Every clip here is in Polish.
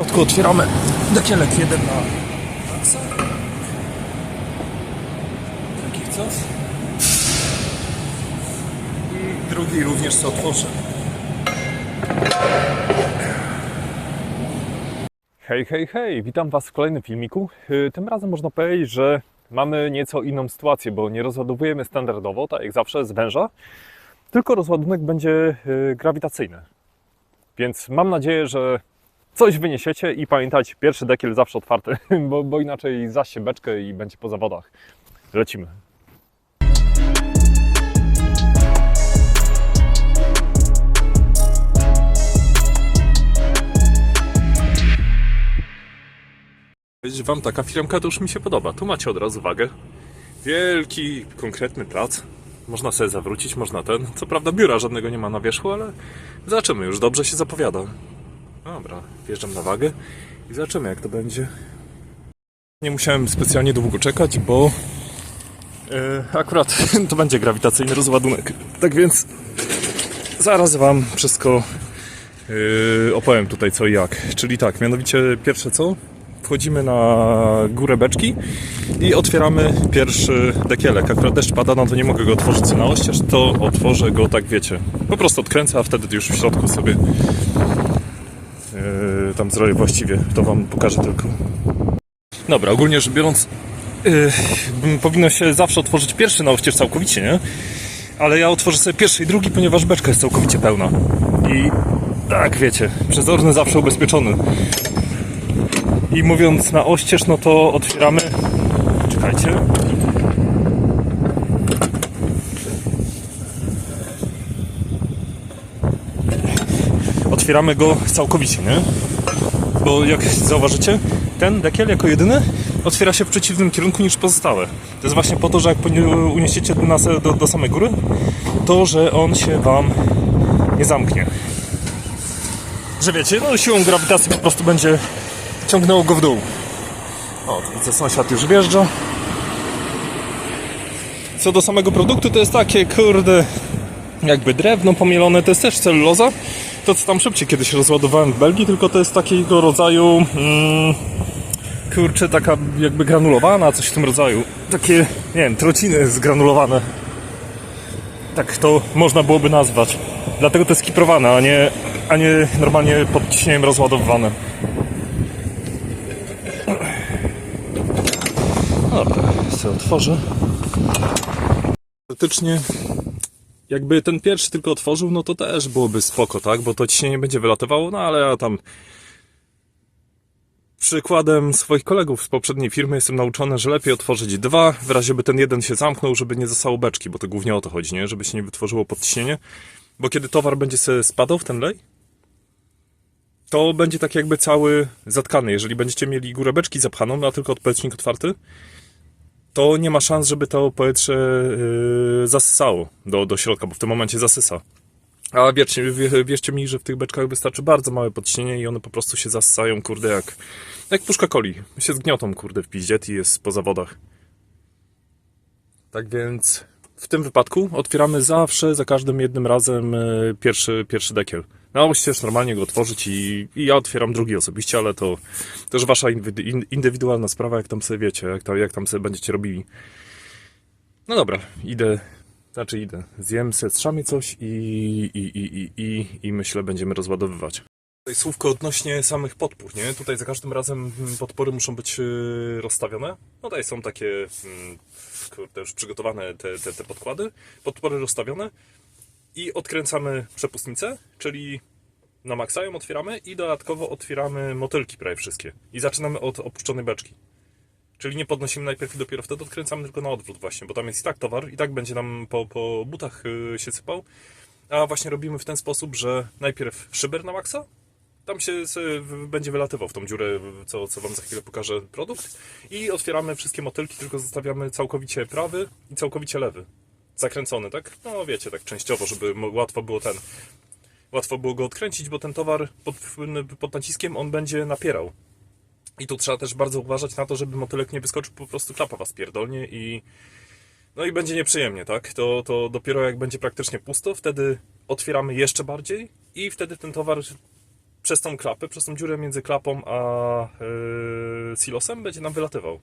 środku otwieramy dekielek jeden na maksa. Takich coś. I drugi również co otworzę. Hej, hej, hej, witam Was w kolejnym filmiku. Yy, Tym razem można powiedzieć, że mamy nieco inną sytuację, bo nie rozładowujemy standardowo, tak jak zawsze, z węża, tylko rozładunek będzie yy, grawitacyjny. Więc mam nadzieję, że coś wyniesiecie i pamiętajcie, pierwszy dekiel zawsze otwarty, bo, bo inaczej zaście beczkę i będzie po zawodach. Lecimy. Wam, taka firmka to już mi się podoba. Tu macie od razu wagę. Wielki, konkretny plac. Można sobie zawrócić, można ten. Co prawda biura żadnego nie ma na wierzchu, ale zobaczymy, już dobrze się zapowiada. Dobra, wjeżdżam na wagę i zobaczymy jak to będzie. Nie musiałem specjalnie długo czekać, bo e, akurat to będzie grawitacyjny rozładunek. Tak więc zaraz Wam wszystko e, opowiem tutaj co i jak. Czyli tak, mianowicie pierwsze co? Wchodzimy na górę beczki i otwieramy pierwszy dekielek. Akurat deszcz pada, no to nie mogę go otworzyć na oścież, to otworzę go tak wiecie. Po prostu odkręcę, a wtedy już w środku sobie yy, tam zrobię właściwie. To wam pokażę tylko. Dobra, ogólnie rzecz biorąc, yy, powinno się zawsze otworzyć pierwszy na oścież całkowicie, nie? Ale ja otworzę sobie pierwszy i drugi, ponieważ beczka jest całkowicie pełna. I tak wiecie, przezorny zawsze ubezpieczony. I mówiąc na oścież, no to otwieramy. Czekajcie. Otwieramy go całkowicie, nie? Bo jak zauważycie, ten dekiel jako jedyny otwiera się w przeciwnym kierunku niż pozostałe. To jest właśnie po to, że jak uniesiecie nas do, do samej góry, to że on się wam nie zamknie. Że wiecie, no siłą grawitacji po prostu będzie ciągnęło go w dół. O, widzę, sąsiad już wjeżdża. Co do samego produktu, to jest takie, kurde, jakby drewno pomielone, to jest też celuloza. To, co tam szybciej kiedyś rozładowałem w Belgii, tylko to jest takiego rodzaju, mm, kurczę, taka jakby granulowana, coś w tym rodzaju. Takie, nie wiem, trociny zgranulowane. Tak to można byłoby nazwać. Dlatego to jest kiprowane, a nie, a nie normalnie pod ciśnieniem rozładowywane. Dobra, sobie otworzę. Teoretycznie, jakby ten pierwszy tylko otworzył, no to też byłoby spoko, tak? Bo to ciśnienie będzie wylatywało, no ale ja tam przykładem swoich kolegów z poprzedniej firmy jestem nauczony, że lepiej otworzyć dwa, w razie by ten jeden się zamknął, żeby nie zostało beczki, bo to głównie o to chodzi, nie? Żeby się nie wytworzyło podciśnienie. Bo kiedy towar będzie sobie spadał w ten lej, to będzie tak jakby cały zatkany. Jeżeli będziecie mieli górę beczki zapchaną, a tylko odpowiednik otwarty, to nie ma szans, żeby to powietrze yy, zasysało do, do środka, bo w tym momencie zasysa. A wierzcie, wie- wierzcie mi, że w tych beczkach wystarczy bardzo małe podciśnienie i one po prostu się zasysają, kurde, jak, jak puszka coli. się zgniotą, kurde, w piździe i jest po zawodach. Tak więc w tym wypadku otwieramy zawsze, za każdym jednym razem yy, pierwszy, pierwszy dekiel. No, musicie normalnie go otworzyć i, i ja otwieram drugi osobiście, ale to też wasza indywidualna sprawa, jak tam sobie wiecie, jak tam, jak tam sobie będziecie robili. No dobra, idę, znaczy idę, zjem se strzamię coś i, i, i, i, i, i myślę będziemy rozładowywać. Tutaj słówko odnośnie samych podpór, nie? Tutaj za każdym razem mm, podpory muszą być yy, rozstawione. No tutaj są takie, mm, kurde, już przygotowane te, te, te podkłady. Podpory rozstawione i odkręcamy przepustnicę, czyli na maksa ją otwieramy i dodatkowo otwieramy motylki prawie wszystkie. I zaczynamy od opuszczonej beczki. Czyli nie podnosimy najpierw i dopiero wtedy odkręcamy tylko na odwrót właśnie, bo tam jest i tak towar, i tak będzie nam po, po butach yy, się sypał. A właśnie robimy w ten sposób, że najpierw szyber na maksa, tam się będzie wylatywał w tą dziurę, co, co wam za chwilę pokażę produkt. I otwieramy wszystkie motylki, tylko zostawiamy całkowicie prawy i całkowicie lewy. Zakręcony, tak? No wiecie, tak częściowo, żeby łatwo było ten. Łatwo było go odkręcić, bo ten towar pod, pod naciskiem on będzie napierał. I tu trzeba też bardzo uważać na to, żeby motylek nie wyskoczył, po prostu klapa was pierdolnie i no i będzie nieprzyjemnie, tak? To, to dopiero jak będzie praktycznie pusto, wtedy otwieramy jeszcze bardziej i wtedy ten towar przez tą klapę, przez tą dziurę między klapą a yy, silosem będzie nam wylatywał.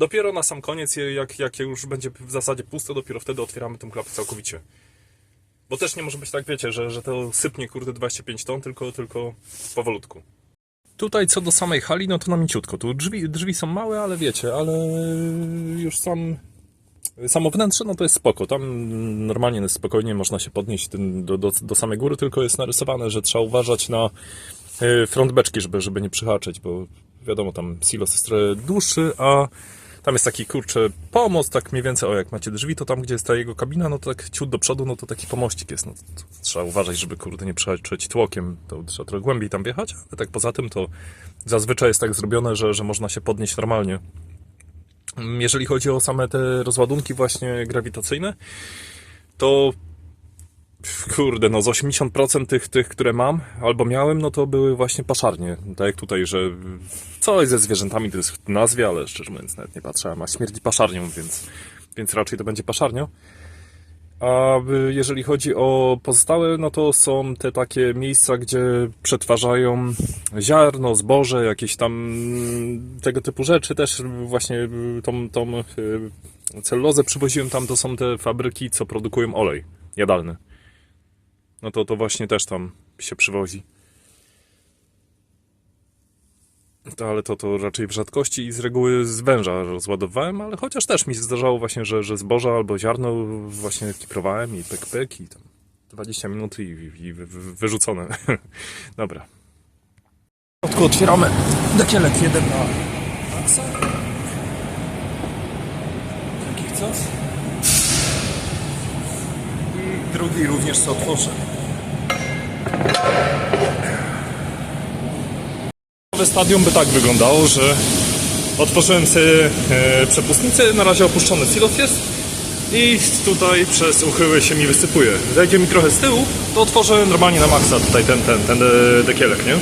Dopiero na sam koniec, jak, jak już będzie w zasadzie pusto, dopiero wtedy otwieramy tą klapę całkowicie. Bo też nie może być tak, wiecie, że, że to sypnie kurde 25 ton, tylko, tylko powolutku. Tutaj co do samej hali, no to na mięciutko. Tu drzwi, drzwi są małe, ale wiecie, ale już sam samo wnętrze, no to jest spoko. Tam normalnie spokojnie można się podnieść do, do, do samej góry, tylko jest narysowane, że trzeba uważać na y, front beczki, żeby, żeby nie przyhaczyć, bo wiadomo, tam silos jest dłuższy, a tam jest taki kurczę pomost, tak mniej więcej, o jak macie drzwi, to tam gdzie jest ta jego kabina, no to tak ciut do przodu, no to taki pomościk jest, no to, to trzeba uważać, żeby kurde nie przyhaczyć tłokiem, to trzeba trochę głębiej tam wjechać, ale tak poza tym to zazwyczaj jest tak zrobione, że, że można się podnieść normalnie. Jeżeli chodzi o same te rozładunki właśnie grawitacyjne, to kurde, no z 80% tych, tych, które mam albo miałem, no to były właśnie paszarnie. Tak jak tutaj, że coś ze zwierzętami to jest w nazwie, ale szczerze mówiąc nawet nie patrzyłem, a śmierdzi paszarnią, więc, więc raczej to będzie paszarnia. A y, jeżeli chodzi o pozostałe, no to są te takie miejsca, gdzie przetwarzają ziarno, zboże, jakieś tam mm, tego typu rzeczy. Też właśnie y, tą, tą y, cellulozę przywoziłem tam, to są te fabryki, co produkują olej jadalny. No to to właśnie też tam się przywozi. To, ale to, to raczej w rzadkości i z reguły z węża rozładowałem, ale chociaż też mi się zdarzało właśnie, że, że zboża albo ziarno właśnie kiprowałem i pyk pyk i tam 20 minut i, i wy- wyrzucone. Dobra. Środku otwieramy dekielek jeden na maksa. Takich coś. Drugi również co otworzę. Nowe stadium by tak wyglądało, że otworzyłem sobie e, przepustnicę, na razie opuszczony silos jest i tutaj przez uchyły się mi wysypuje. Zajdzie mi trochę z tyłu, to otworzę normalnie na maksa tutaj ten, ten, ten e, dekielek, nie?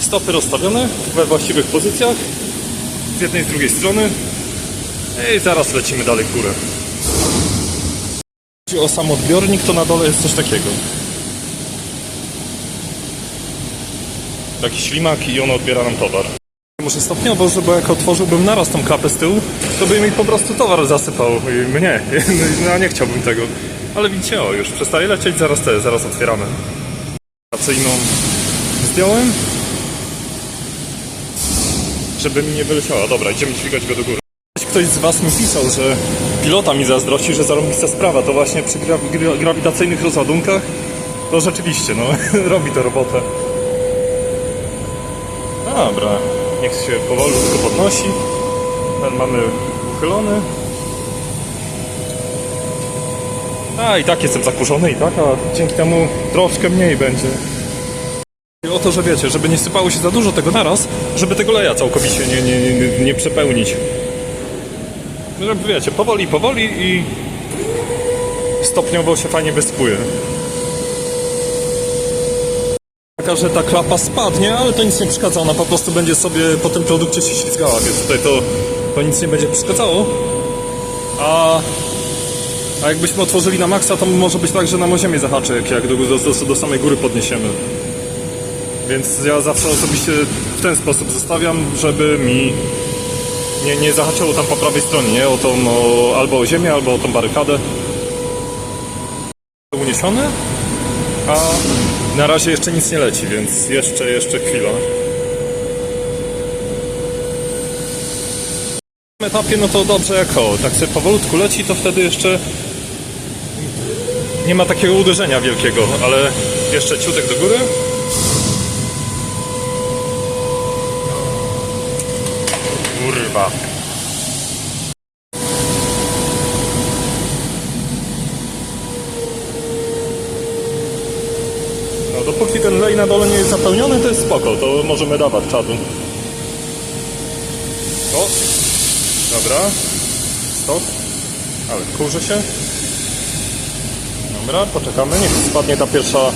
Stopy rozstawione we właściwych pozycjach z jednej i z drugiej strony i zaraz lecimy dalej w górę. Jeśli chodzi o sam odbiornik, to na dole jest coś takiego. taki ślimak i on odbiera nam towar. Muszę stopniowo, żeby jak otworzyłbym naraz tą klapę z tyłu, to by mi po prostu towar zasypał i mnie. No nie chciałbym tego. Ale widzicie, o już przestaje lecieć, zaraz te, zaraz otwieramy. Operacyjną zdjąłem, żeby mi nie wyleciała. Dobra, idziemy dźwigać go do góry. Ktoś z Was mi pisał, że pilota mi zazdrości, że zarobista sprawa. To właśnie przy gra gra grawitacyjnych rozładunkach to rzeczywiście, no, robi to robotę. Dobra, niech się powolutku podnosi. Ten mamy uchylony. A i tak jestem zakurzony i tak, a dzięki temu troszkę mniej będzie. O to, że wiecie, żeby nie sypało się za dużo tego naraz, żeby tego leja całkowicie nie, nie, nie, nie przepełnić. Żeby wiecie, powoli, powoli i stopniowo się fajnie wysypuje taka, że ta klapa spadnie, ale to nic nie przeszkadza, ona po prostu będzie sobie po tym produkcie się ślizgała, więc tutaj to, to nic nie będzie przeszkadzało. A, a jakbyśmy otworzyli na maksa, to może być tak, że nam o ziemię zahaczy, jak, jak do, do, do samej góry podniesiemy. Więc ja zawsze osobiście w ten sposób zostawiam, żeby mi nie, nie zahaczyło tam po prawej stronie, nie? O tą, o, albo o ziemię, albo o tą barykadę. Uniesione, a na razie jeszcze nic nie leci, więc jeszcze, jeszcze chwila. W tym etapie no to dobrze jak o, tak sobie powolutku leci, to wtedy jeszcze nie ma takiego uderzenia wielkiego, ale jeszcze ciutek do góry. Kurwa. No dopóki ten lej na dole nie jest zapełniony, to jest spoko, to możemy dawać czadu. O, dobra, stop, ale kurzy się. Dobra, poczekamy, niech spadnie ta pierwsza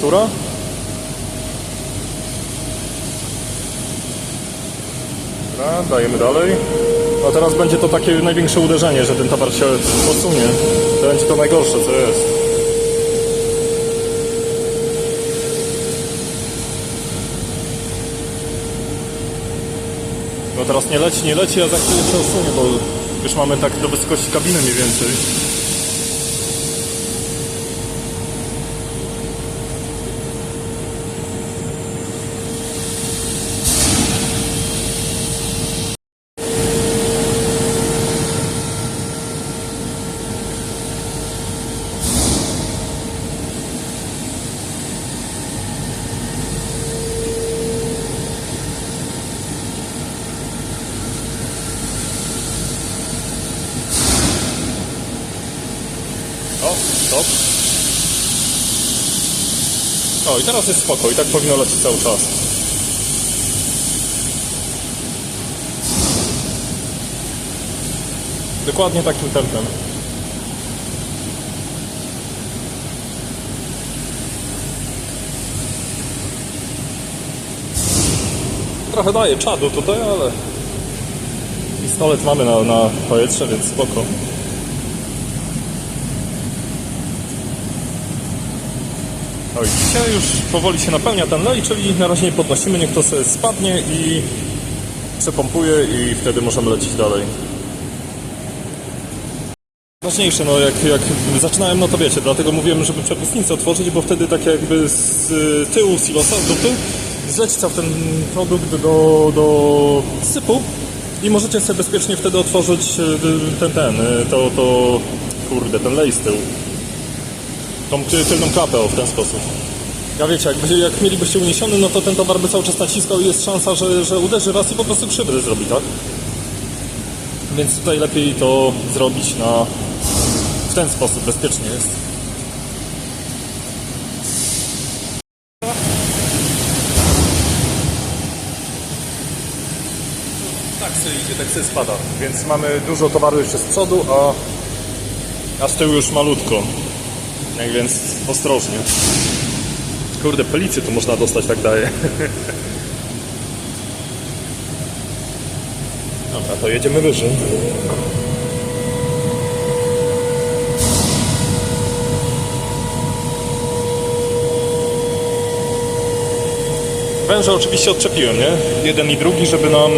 tura. Dobra, dajemy dalej. A teraz będzie to takie największe uderzenie, że ten towar się posunie. To będzie to najgorsze, co jest. No teraz nie leci, nie leci, a za chwilę się osunie, bo już mamy tak do wysokości kabiny mniej więcej. O, stop. O, i teraz jest spoko, i tak powinno lecieć cały czas. Dokładnie takim tempem. Trochę daje czadu tutaj, ale pistolet mamy na, na powietrze, więc spoko. Oj, dzisiaj już powoli się napełnia ten lej, czyli na razie nie podnosimy, niech to sobie spadnie i przepompuje i wtedy możemy lecieć dalej. Ważniejsze, no jak, jak zaczynałem, no to wiecie, dlatego mówiłem, żeby przepustnicę otworzyć, bo wtedy tak jakby z tyłu silosa, z dupy, zleci cały ten produkt do, do sypu i możecie sobie bezpiecznie wtedy otworzyć y, ten, ten, y, to, to, kurde, ten lej z tyłu tą ty- tylną klapę o, w ten sposób. Ja wiecie, jak, będzie, jak mielibyście uniesiony, no to ten towar by cały czas naciskał i jest szansa, że, że uderzy raz i po prostu krzywdę zrobi, tak? Więc tutaj lepiej to zrobić na w ten sposób, bezpiecznie jest. Tak sobie idzie, tak sobie spada. Więc mamy dużo towaru jeszcze z przodu, a, a z tyłu już malutko. Tak więc ostrożnie. Kurde, pelicję tu można dostać, tak daje. Dobra, to jedziemy wyżej. Węże oczywiście odczepiłem, nie? Jeden i drugi, żeby nam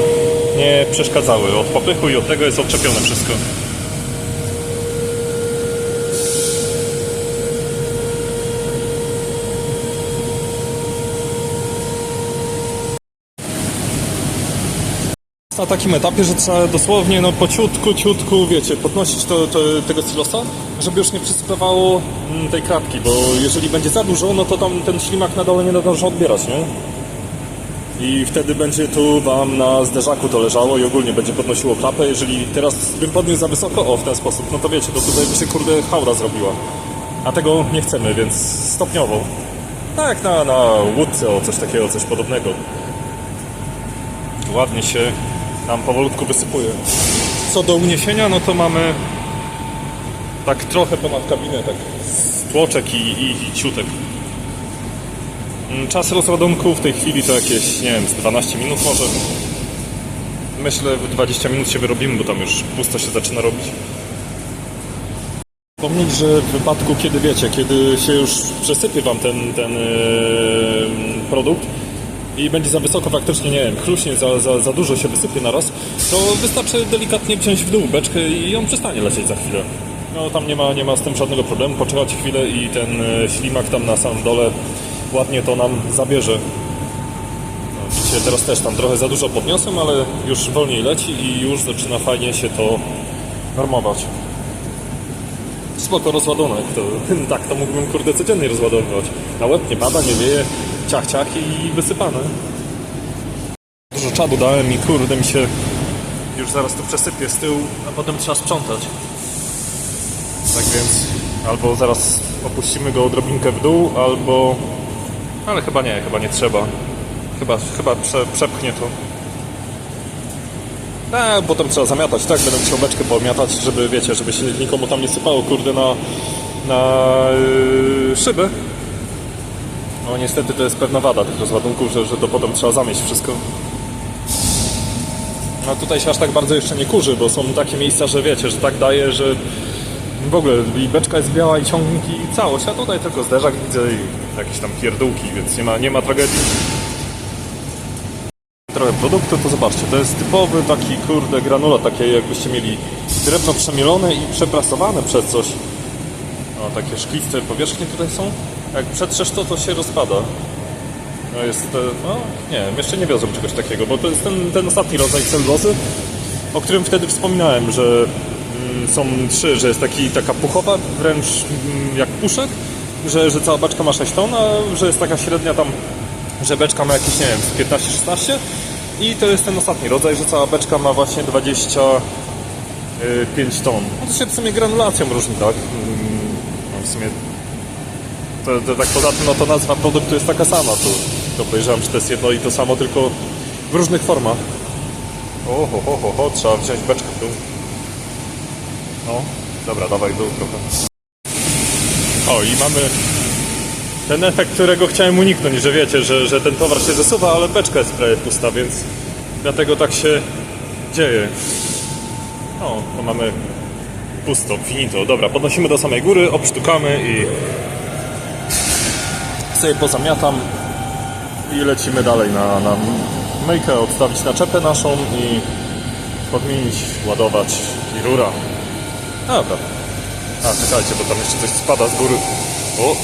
nie przeszkadzały. Od popychu i od tego jest odczepione wszystko. Na takim etapie, że trzeba dosłownie no, po ciutku, ciutku, wiecie, podnosić to, to, tego silosa, żeby już nie przysypywało mm, tej kratki, bo jeżeli będzie za dużo, no to tam ten ślimak na dole nie nadąży odbierać, nie? I wtedy będzie tu Wam na zderzaku to leżało i ogólnie będzie podnosiło klapę. Jeżeli teraz bym podniósł za wysoko, o w ten sposób, no to wiecie, to tutaj by się kurde haura zrobiła. A tego nie chcemy, więc stopniowo. Tak na, na łódce, o coś takiego, coś podobnego ładnie się nam powolutku wysypuje. Co do uniesienia, no to mamy tak trochę ponad kabinę, tak tłoczek i, i, i ciutek. Mm, Czas rozładunku w tej chwili to jakieś, nie wiem, z 12 minut może. Myślę, w 20 minut się wyrobimy, bo tam już pusto się zaczyna robić. Wspomnieć, że w wypadku, kiedy wiecie, kiedy się już przesypie Wam ten, ten yy, produkt i będzie za wysoko faktycznie, nie wiem, chluśnie, za, za, za dużo się wysypie naraz, to wystarczy delikatnie wziąć w dół beczkę i on przestanie lecieć za chwilę. No tam nie ma, nie ma z tym żadnego problemu, poczekać chwilę i ten e, ślimak tam na samym dole ładnie to nam zabierze. No, widzicie, teraz też tam trochę za dużo podniosłem, ale już wolniej leci i już zaczyna fajnie się to normować. Spoko rozładunek, to tak to mógłbym kurde codziennie rozładowywać. Na łeb nie pada, nie wieje, ciach ciach i wysypane. Dużo czadu dałem i kurde mi się już zaraz to przesypie z tyłu, a potem trzeba sprzątać. Tak więc albo zaraz opuścimy go odrobinkę w dół, albo... Ale chyba nie, chyba nie trzeba. Chyba, chyba prze, przepchnie to. Tak, potem trzeba zamiatać, tak? Będę musiał beczkę pomiatać, żeby, wiecie, żeby się nikomu tam nie sypało, kurde, na, na yy, szybę. No niestety to jest pewna wada tych rozładunków, że, że to potem trzeba zamieść wszystko. No tutaj się aż tak bardzo jeszcze nie kurzy, bo są takie miejsca, że wiecie, że tak daje, że w ogóle i beczka jest biała i ciągnik i całość, a tutaj tylko zderzak widzę i jakieś tam pierdółki, więc nie ma, nie ma tragedii. trochę produktu, to zobaczcie, to jest typowy taki kurde granulat, takie jakbyście mieli drewno przemielone i przeprasowane przez coś. O, takie szkliste powierzchnie tutaj są. Jak przetrzesz to, to się rozpada. No jest, e, no nie jeszcze nie wiozą czegoś takiego, bo to jest ten, ten ostatni rodzaj celulozy, o którym wtedy wspominałem, że mm, są trzy, że jest taki, taka puchowa, wręcz mm, jak puszek, że, że cała beczka ma 6 ton, a że jest taka średnia tam, że beczka ma jakieś, nie wiem, z 15-16 i to jest ten ostatni rodzaj, że cała beczka ma właśnie 25 ton. No to się w sumie granulacją różni, tak? Mm, No w sumie to, to tak poza tym, no to nazwa produktu jest taka sama, to, to podejrzewam, że to jest jedno i to samo, tylko w różnych formach. O, ho, ho, ho, ho, trzeba wziąć beczkę w dół. No, dobra, dawaj dół trochę. O, i mamy ten efekt, którego chciałem uniknąć, że wiecie, że, że ten towar się zesuwa, ale beczka jest prawie pusta, więc dlatego tak się dzieje. No, to mamy pusto, finito. Dobra, podnosimy do samej góry, obsztukamy i sobie pozamiatam i lecimy dalej na, na myjkę, odstawić naczepę naszą i podmienić, ładować i rura. Dobra. A, czekajcie, bo tam jeszcze coś spada z góry. O!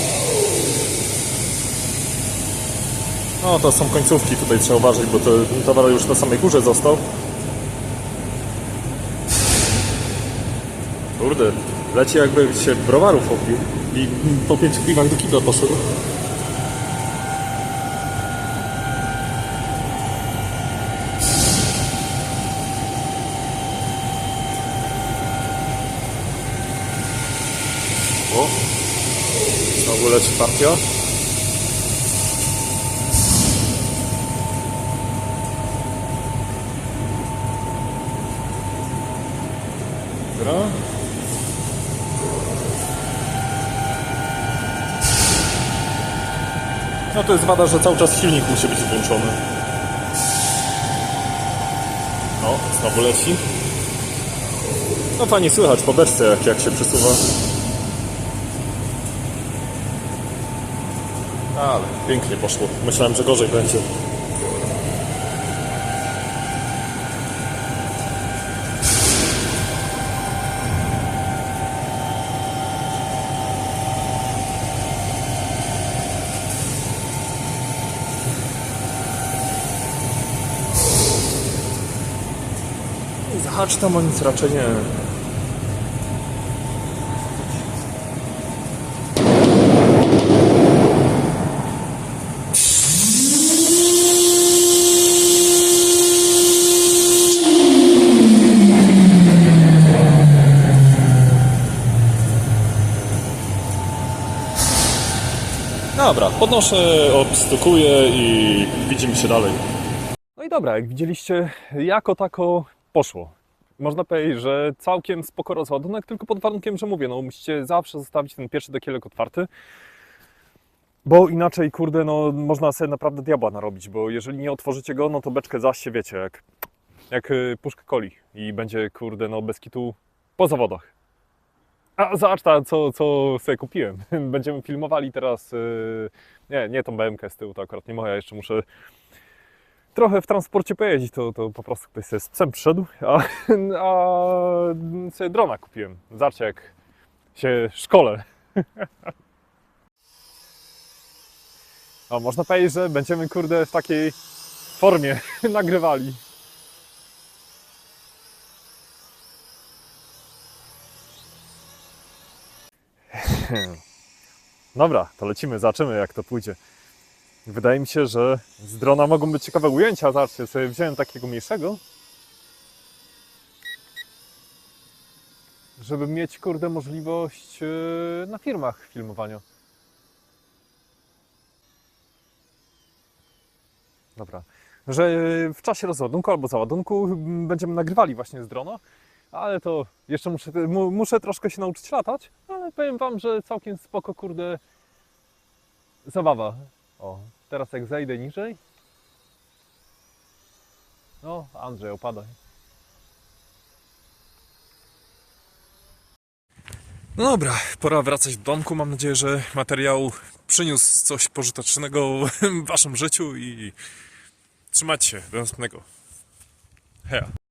No, to są końcówki, tutaj trzeba uważać, bo to towar już na samej górze został. Kurde, leci jakby się browarów opił i po pięciu piwach do kibla poszedł. O, znowu leci partia. Dobra. No to jest wada, że cały czas silnik musi być włączony. No, znowu leci. No fajnie słychać po beczce, jak, jak się przesuwa. Ale pięknie poszło. Myślałem, że gorzej będzie. Zahacz tam o nic raczej nie. Dobra, podnoszę, obstukuję i widzimy się dalej. No i dobra, jak widzieliście, jako tako poszło. Można powiedzieć, że całkiem spoko rozładunek, tylko pod warunkiem, że mówię, no musicie zawsze zostawić ten pierwszy dekielek otwarty, bo inaczej, kurde, no można sobie naprawdę diabła narobić, bo jeżeli nie otworzycie go, no to beczkę zaś się wiecie, jak, jak y, puszkę coli i będzie, kurde, no bez kitu po zawodach. A zobacz ta, co, co sobie kupiłem. Będziemy filmowali teraz, y, nie, nie tą BMK z tyłu, to akurat nie moja, jeszcze muszę trochę w transporcie pojeździć, to, to po prostu ktoś sobie z psem przyszedł, a, a sobie drona kupiłem. Zobaczcie jak się szkole. A można powiedzieć, że będziemy kurde w takiej formie nagrywali. Dobra, to lecimy, zobaczymy jak to pójdzie. Wydaje mi się, że z drona mogą być ciekawe ujęcia. Zobaczcie, sobie wziąłem takiego mniejszego. Żeby mieć, kurde, możliwość yy, na firmach filmowania. Dobra. Że yy, w czasie rozładunku albo załadunku będziemy nagrywali właśnie z drona. Ale to jeszcze muszę, mu, muszę troszkę się nauczyć latać. Ale powiem Wam, że całkiem spoko, kurde, zabawa. O, teraz jak zejdę niżej. No, Andrzej, opadaj. No dobra, pora wracać do domku. Mam nadzieję, że materiał przyniósł coś pożytecznego w waszym życiu i Trzymajcie się, do następnego. Hej.